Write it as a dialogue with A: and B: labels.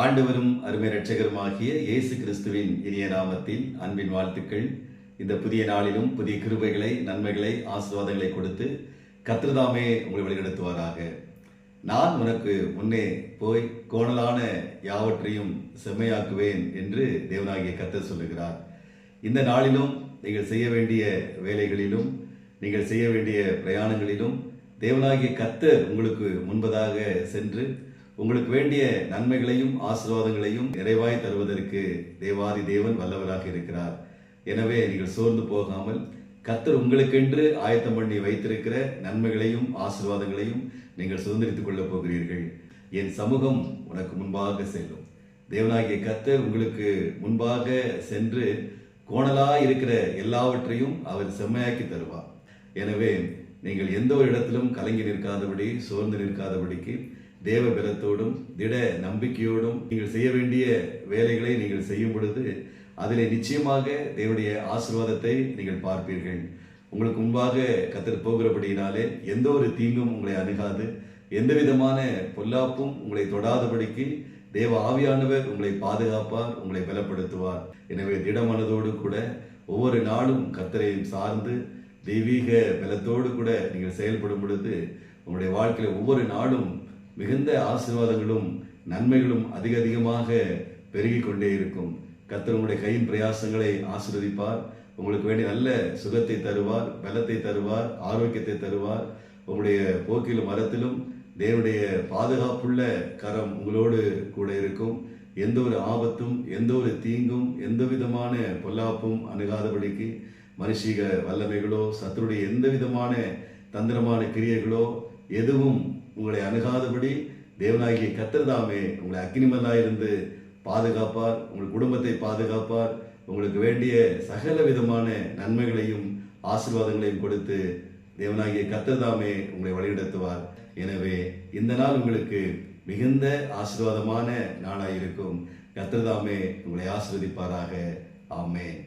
A: ஆண்டவரும் அருமை ரட்சகருமாகிய இயேசு கிறிஸ்துவின் இனிய நாமத்தில் அன்பின் வாழ்த்துக்கள். இந்த புதிய நாளிலும் புதிய கிருபைகளை நன்மைகளை ஆசீர்வாதங்களை கொடுத்து கத்திரதாமே உங்களை வழிநடத்துவாராக. நான் உனக்கு முன்னே போய் கோணலான யாவற்றையும் செம்மையாக்குவேன் என்று தேவனாகிய கத்தர் சொல்லுகிறார். இந்த நாளிலும் நீங்கள் செய்ய வேண்டிய வேலைகளிலும் நீங்கள் செய்ய வேண்டிய பிரயாணங்களிலும் தேவனாகிய கத்தர் உங்களுக்கு முன்பதாக சென்று உங்களுக்கு வேண்டிய நன்மைகளையும் ஆசீர்வாதங்களையும் நிறைவாய் தருவதற்கு தேவாதி தேவன் வல்லவராக இருக்கிறார். எனவே நீங்கள் சோர்ந்து போகாமல் கத்தர் உங்களுக்கென்று ஆயத்தம் பண்ணி வைத்திருக்கிற நன்மைகளையும் ஆசீர்வாதங்களையும் நீங்கள் சுதந்திரித்துக் கொள்ளப் போகிறீர்கள். என் சமூகம் உனக்கு முன்பாக செல்லும். தேவனாகிய கத்தர் உங்களுக்கு முன்பாக சென்று கோணலா இருக்கிற எல்லாவற்றையும் அவர் செம்மையாக்கி தருவார். எனவே நீங்கள் எந்த ஒரு இடத்திலும் கலங்கி நிற்காதபடி சோர்ந்து நிற்காதபடிக்கு தேவ பலத்தோடும் திட நம்பிக்கையோடும் நீங்கள் செய்ய வேண்டிய வேலைகளை நீங்கள் செய்யும் பொழுது அதிலே நிச்சயமாக தேவனுடைய ஆசீர்வாதத்தை நீங்கள் பார்ப்பீர்கள். உங்களுக்கு முன்பாக கத்தர் போகிறபடியினாலே எந்த ஒரு தீங்கும் உங்களை அணுகாது. எந்த விதமான பொல்லாப்பும் உங்களை தொடாதபடிக்கு தேவ ஆவியானவர் உங்களை பாதுகாப்பார் உங்களை பலப்படுத்துவார். எனவே திடமனதோடு கூட ஒவ்வொரு நாளும் கத்தரையும் சார்ந்து தெய்வீக பலத்தோடு கூட நீங்கள் செயல்படும் பொழுது உங்களுடைய வாழ்க்கையில் ஒவ்வொரு நாளும் மிகுந்த ஆசீர்வாதங்களும் நன்மைகளும் அதிக அதிகமாக பெருகிக் கொண்டே இருக்கும். கத்தர் உங்களுடைய கையின் பிரயாசங்களை ஆசீர்வதிப்பார். உங்களுக்கு வேண்டிய நல்ல சுகத்தை தருவார் பலத்தை தருவார் ஆரோக்கியத்தை தருவார். உங்களுடைய போக்கிலும் மரத்திலும் தேவனுடைய பாதுகாப்புள்ள கரம் உங்களோடு கூட இருக்கும். எந்த ஒரு ஆபத்தும் எந்த ஒரு தீங்கும் எந்த விதமான பொல்லாப்பும் அணுகாதபடிக்கு மனுஷிக வல்லமைகளோ சத்துருடைய எந்த விதமான தந்திரமான கிரியைகளோ எதுவும் உங்களை அணுகாதபடி தேவனாகிய கத்திரதாமே உங்களை அக்னிமல்லாயிருந்து பாதுகாப்பார் உங்கள் குடும்பத்தை பாதுகாப்பார் உங்களுக்கு வேண்டிய சகல விதமான நன்மைகளையும் ஆசீர்வாதங்களையும் கொடுத்து தேவனாகிய கத்திரதாமே உங்களை வழிநடத்துவார். எனவே இந்த நாள் உங்களுக்கு மிகுந்த ஆசீர்வாதமான நாளாயிருக்கும் கத்திரதாமே உங்களை ஆசிர்வதிப்பாராக. ஆமேன்.